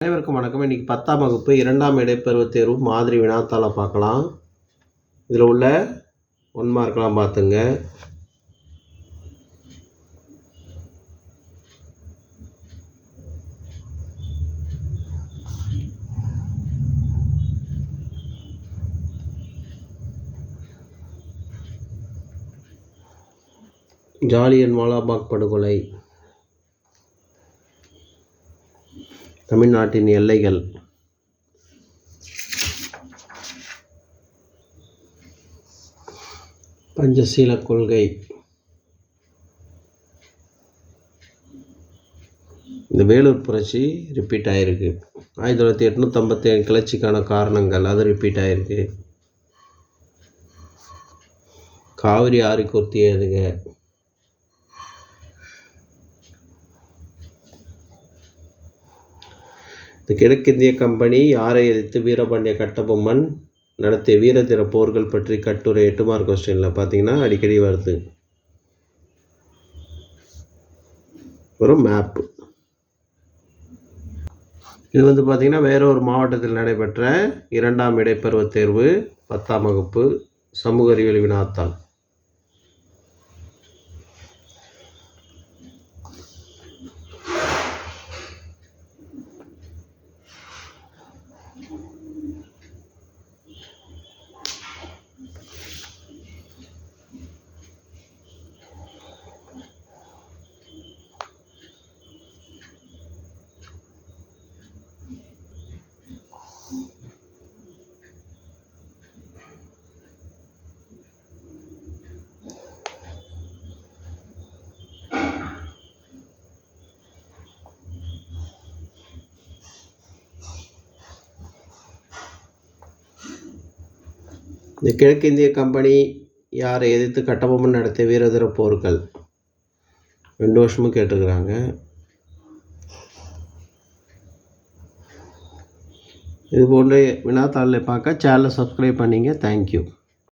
அனைவருக்கும் வணக்கம். இன்னைக்கு பத்தாம் வகுப்பு இரண்டாம் இடைப்பருவத் தேர்வு மாதிரி வினாத்தாளை பார்க்கலாம். இதில் உள்ள ஒன் மார்க்லாம் பார்த்துங்க. ஜாலியன் வாலாபாக் படுகொலை. தமிழ்நாட்டின் எல்லைகள். பஞ்சசீல கொள்கை. இந்த வேலூர் புரட்சி ரிப்பீட் ஆகிருக்கு ஆயிரத்தி தொள்ளாயிரத்தி எட்நூற்றம்பத்தி ஏழு கிளர்ச்சிக்கான காரணங்கள் அது ரிப்பீட் ஆகிருக்கு காவிரி ஆறு கொத்தியதுங்க இந்த கிழக்கிந்திய கம்பெனி யாரை எதிர்த்து வீரபாண்டிய கட்டபொம்மன் நடத்திய வீரதீர போர்கள் பற்றி கட்டுரை எட்டு மார்க் கொஸ்டினில் பார்த்தீங்கன்னா அடிக்கடி வருது. ஒரு மேப்பு இது வந்து பார்த்திங்கன்னா வேறொரு மாவட்டத்தில் நடைபெற்ற இரண்டாம் இடைப்பருவத் தேர்வு பத்தாம் வகுப்பு சமூக அறிவியல் வினாத்தாள். இந்த கிழக்கிந்திய கம்பெனி யாரை எதிர்த்து கட்டபொம்மன் நடத்திய வீரதர போர்கள்? ரெண்டு வருஷமும் கேட்டிருக்கிறாங்க. இது போன்ற வினாத்தாளில் பார்க்க சேனலை சப்ஸ்கிரைப் பண்ணிங்க. தேங்க்யூ